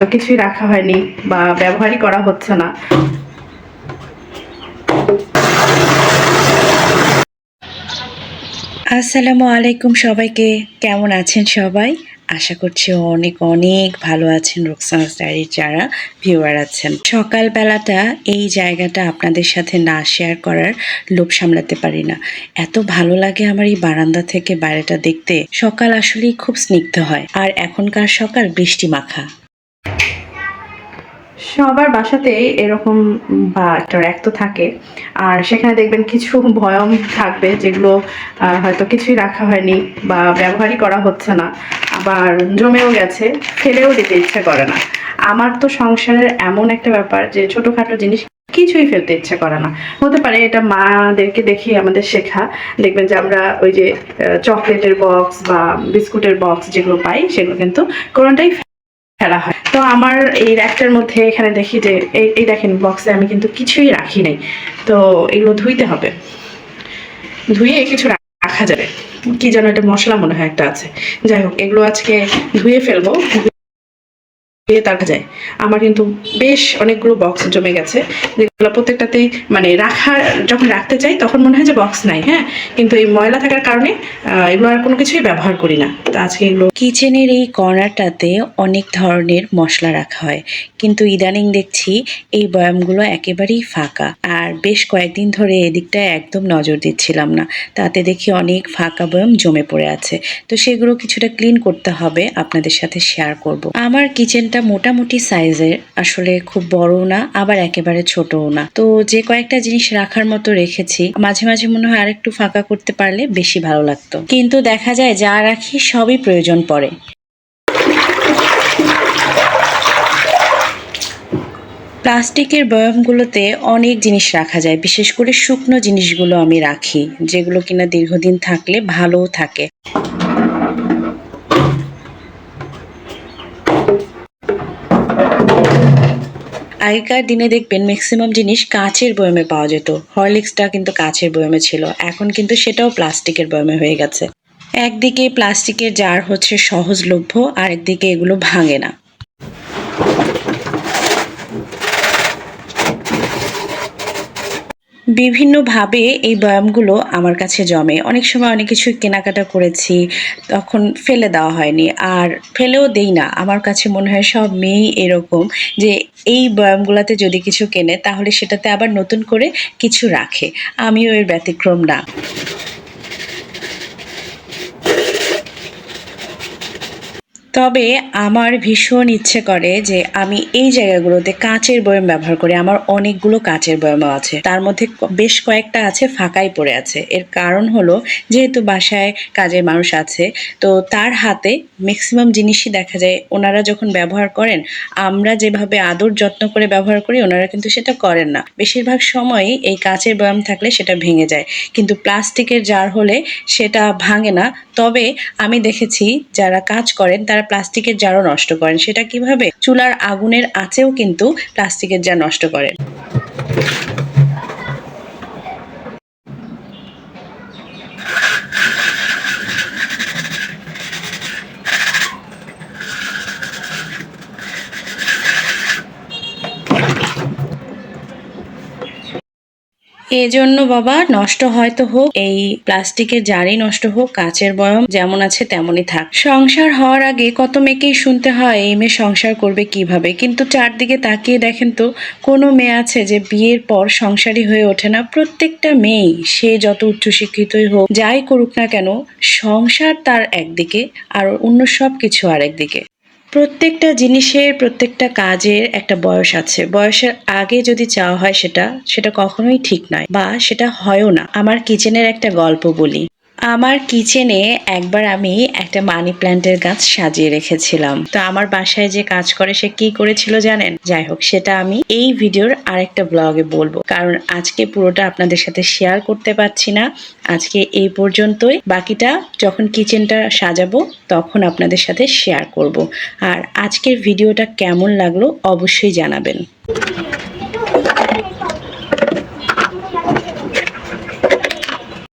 কিছুই রাখা হয়নি বা ব্যবহারই করা হচ্ছে না। আসসালামু আলাইকুম সবাইকে, কেমন আছেন সবাই? আশা করছি অনেক অনেক ভালো আছেন রোকসানাস ডায়েরির যারা ভিউয়ার আছেন। সকালবেলাটা এই জায়গাটা আপনাদের সাথে না শেয়ার করার লোভ সামলাতে পারি না। এত ভালো লাগে আমার এই বারান্দা থেকে বাইরেটা দেখতে। সকাল আসলেই খুব স্নিগ্ধ হয়। আর এখনকার সকাল বৃষ্টি মাখা। সবার বাসাতেই এরকম, বা একটা র্যাক তো থাকে। আর সেখানে দেখবেন কিছু ভয়ম থাকবে, যেগুলো হয়তো কিছুই রাখা হয়নি, বা ব্যবহারই করা হচ্ছে না। আবার জমেও গেছে, ফেলেও দিতে ইচ্ছে করে না। আমার তো সংসারের এমন একটা ব্যাপার যে, ছোটোখাটো জিনিস কিছুই ফেলতে ইচ্ছে করে না। হতে পারে এটা মাদেরকে দেখি আমাদের শেখা। দেখবেন যে আমরা ওই যে চকলেটের বক্স বা বিস্কুটের বক্স যেগুলো পাই, সেগুলো কিন্তু কোনোটাই ফেলা হয়। তো আমার এই র্যাকটার মধ্যে এখানে দেখি যে, এই দেখেন বক্সে আমি কিন্তু কিছুই রাখি নাই। তো এগুলো ধুইতে হবে। ধুয়ে কিছু রাখা যাবে। কি যেন একটা মশলা মনে হয় একটা আছে। যাই হোক, এগুলো আজকে ধুয়ে ফেলব। ধুয়ে তারা যায়। আমার কিন্তু বেশ অনেকগুলো বক্স জমে গেছে। যেগুলো প্রত্যেকটাতেই মানে রাখার, যখন রাখতে চাই তখন মনে হয় যে বক্স নাই হ্যাঁ? কিন্তু এই ময়লা থাকার কারণে এগুলো আর কোনো কিছুই ব্যবহার করি না। তো আজকে এগুলো কিচেনের এই কর্নারটাতে অনেক ধরনের মশলা রাখা হয়। কিন্তু ইদানিং দেখছি এই বয়ামগুলো একেবারেই ফাঁকা। আর বেশ কয়েকদিন ধরে এদিকটায় একদম নজর দিচ্ছিলাম না। তাতে দেখি অনেক ফাঁকা বয়াম জমে পড়ে আছে। তো সেগুলো কিছুটা ক্লিন করতে হবে, আপনাদের সাথে শেয়ার করব। আমার কিচেনটা মোটামুটি সাইজের আসলে খুব বড় না, আবার একেবারে ছোটও না। তো যে কয়েকটা জিনিস রাখার মতো রেখেছি, মাঝে মাঝে মনে হয় আরেকটু ফাঁকা করতে পারলে বেশি ভালো লাগতো। কিন্তু দেখা যায় যা রাখি সবই প্রয়োজন পড়ে। প্লাস্টিকের বয়ামগুলোতে অনেক জিনিস রাখা যায়, বিশেষ করে শুকনো জিনিসগুলো আমি রাখি, যেগুলো কিনা দীর্ঘদিন থাকলে ভালোও থাকে। আগেকার দিনে দেখবেন ম্যাক্সিমাম জিনিস কাঁচের বয়মে পাওয়া যেত। হরলিক্সটা কিন্তু কাঁচের বয়মে ছিল। এখন কিন্তু সেটাও প্লাস্টিকের বয়মে হয়ে গেছে। একদিকে প্লাস্টিকের জার হচ্ছে সহজলভ্য আর একদিকে এগুলো ভাঙে না। বিভিন্নভাবে এই ব্যায়ামগুলো আমার কাছে জমে। অনেক সময় অনেক কিছু কেনাকাটা করেছি, তখন ফেলে দেওয়া হয়নি। আর ফেলেও দেই না। আমার কাছে মনে হয় সব মেয়েই এরকম যে এই ব্যায়ামগুলোতে যদি কিছু কেনে, তাহলে সেটাতে আবার নতুন করে কিছু রাখে। আমিও এর ব্যতিক্রম না। তবে আমার ভীষণ ইচ্ছে করে যে আমি এই জায়গাগুলোতে কাঁচের বয়াম ব্যবহার করি। আমার অনেকগুলো কাঁচের বয়ামও আছে। তার মধ্যে বেশ কয়েকটা আছে, ফাঁকাই পড়ে আছে। এর কারণ হলো, যেহেতু বাসায় কাজের মানুষ আছে, তো তার হাতে ম্যাক্সিমাম জিনিসই দেখা যায়। ওনারা যখন ব্যবহার করেন, আমরা যেভাবে আদর যত্ন করে ব্যবহার করি, ওনারা কিন্তু সেটা করেন না। বেশিরভাগ সময়ই এই কাঁচের বয়াম থাকলে সেটা ভেঙে যায়। কিন্তু প্লাস্টিকের জার হলে সেটা ভাঙে না। তবে আমি দেখেছি, যারা কাজ করেন, তারা প্লাস্টিকের জারও নষ্ট করেন সেটা কীভাবে? চুলার আগুনের আঁচেও কিন্তু প্লাস্টিকের জার নষ্ট করেন এজন্য বাবা, নষ্ট হয়তো হোক, এই প্লাস্টিকের জারই নষ্ট হোক, কাচের বয়ম যেমন আছে তেমনই থাক। সংসার হওয়ার আগে কত মেয়েকেই শুনতে হয়, এই মেয়ে সংসার করবে কীভাবে? কিন্তু চারদিকে তাকিয়ে দেখেন তো, কোনো মেয়ে আছে যে বিয়ের পর সংসারী হয়ে ওঠে না। প্রত্যেকটা মেয়েই, সে যত উচ্চশিক্ষিতই হোক, যাই করুক না কেন, সংসার তার একদিকে, আর অন্য সব কিছু আর একদিকে প্রত্যেকটা জিনিসের, প্রত্যেকটা কাজের একটা বয়স আছে। বয়সের আগে যদি চাওয়া হয় সেটা সেটা কখনোই ঠিক নয় বা সেটা হয়ও না। আমার কিচেনের একটা গল্প বলি। আমার কিচেনে একবার আমি একটা মানি প্ল্যান্টের গাছ সাজিয়ে রেখেছিলাম। তো আমার বাসায় যে কাজ করে, সে কি করেছিল জানেন? যাই হোক, সেটা আমি এই ভিডিওর আরেকটা ব্লগে বলব। কারণ আজকে পুরোটা আপনাদের সাথে শেয়ার করতে পারছি না। আজকে এই পর্যন্তই। বাকিটা যখন কিচেনটা সাজাবো, তখন আপনাদের সাথে শেয়ার করব। আর আজকের ভিডিওটা কেমন লাগল, অবশ্যই জানাবেন।